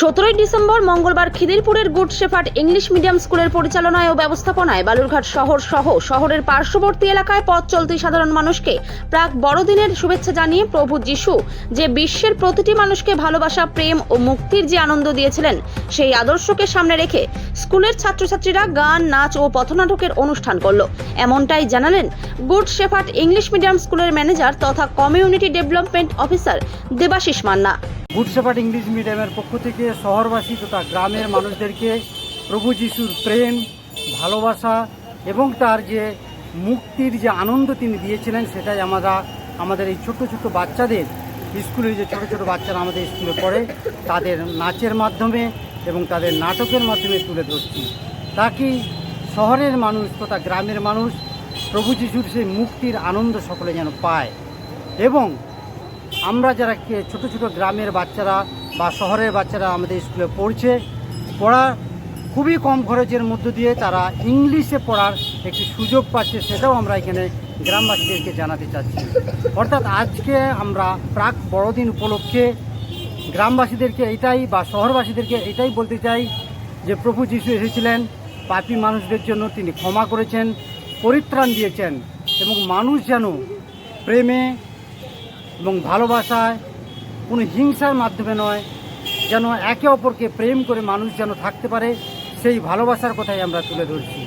সতেরোই ডিসেম্বর মঙ্গলবার খিদিরপুরের গুড শেফার্ড ইংলিশ মিডিয়াম স্কুলের পরিচালনায় ও ব্যবস্থাপনায় বালুরঘাট শহর সহ শহরের পার্শ্ববর্তী এলাকায় পথ চলতি সাধারণ মানুষকে প্রাক বড়দিনের শুভেচ্ছা জানিয়ে প্রভু যিশু, যে বিশ্বের প্রতিটি মানুষকে ভালোবাসা, প্রেম ও মুক্তির যে আনন্দ দিয়েছিলেন, সেই আদর্শকে সামনে রেখে স্কুলের ছাত্রছাত্রীরা গান, নাচ ও পথনাটকের অনুষ্ঠান করল। এমনটাই জানালেন গুড শেফার্ড ইংলিশ মিডিয়াম স্কুলের ম্যানেজার তথা community development officer Debashis Manna. Good Shepherd English মিডিয়ামের পক্ষ থেকে শহরবাসী তথা গ্রামের মানুষদেরকে প্রভু যিশুর প্রেম, ভালোবাসা এবং তার যে মুক্তির যে আনন্দ তিনি দিয়েছিলেন, সেটাই আমরা, আমাদের এই ছোট ছোট বাচ্চাদের স্কুলে যে ছোট ছোট বাচ্চারা আমাদের স্কুলে পড়ে, তাদের নাচের মাধ্যমে এবং তাদের নাটকের মাধ্যমে তুলে ধরছি। তাকে শহরের মানুষ তথা গ্রামের মানুষ প্রভু যিশুর সেই মুক্তির আনন্দ সকলে যেন পায় এবং আমরা যারা ছোট ছোট গ্রামের বাচ্চারা বা শহরের বাচ্চারা আমাদের স্কুলে পড়ছে, পড়া খুবই কম খরচের মধ্য দিয়ে তারা ইংলিশে পড়ার একটি সুযোগ পাচ্ছে সেটাও আমরা এখানে গ্রামবাসীদেরকে জানাতে চাচ্ছি। অর্থাৎ আজকে আমরা প্রাক বড়দিন উপলক্ষে গ্রামবাসীদেরকে এটাই বা শহরবাসীদেরকে এটাই বলতে চাই যে প্রভু যিশু এসেছিলেন, পাপী মানুষদের জন্য তিনি ক্ষমা করেছেন, পরিত্রাণ দিয়েছেন এবং মানুষ যেন প্রেমে এবং ভালোবাসায় কোনো হিংসার মাধ্যমে নয়, যেন একে অপরকে প্রেম করে মানুষ যেন থাকতে পারে, সেই ভালোবাসার কথাই আমরা তুলে ধরছি।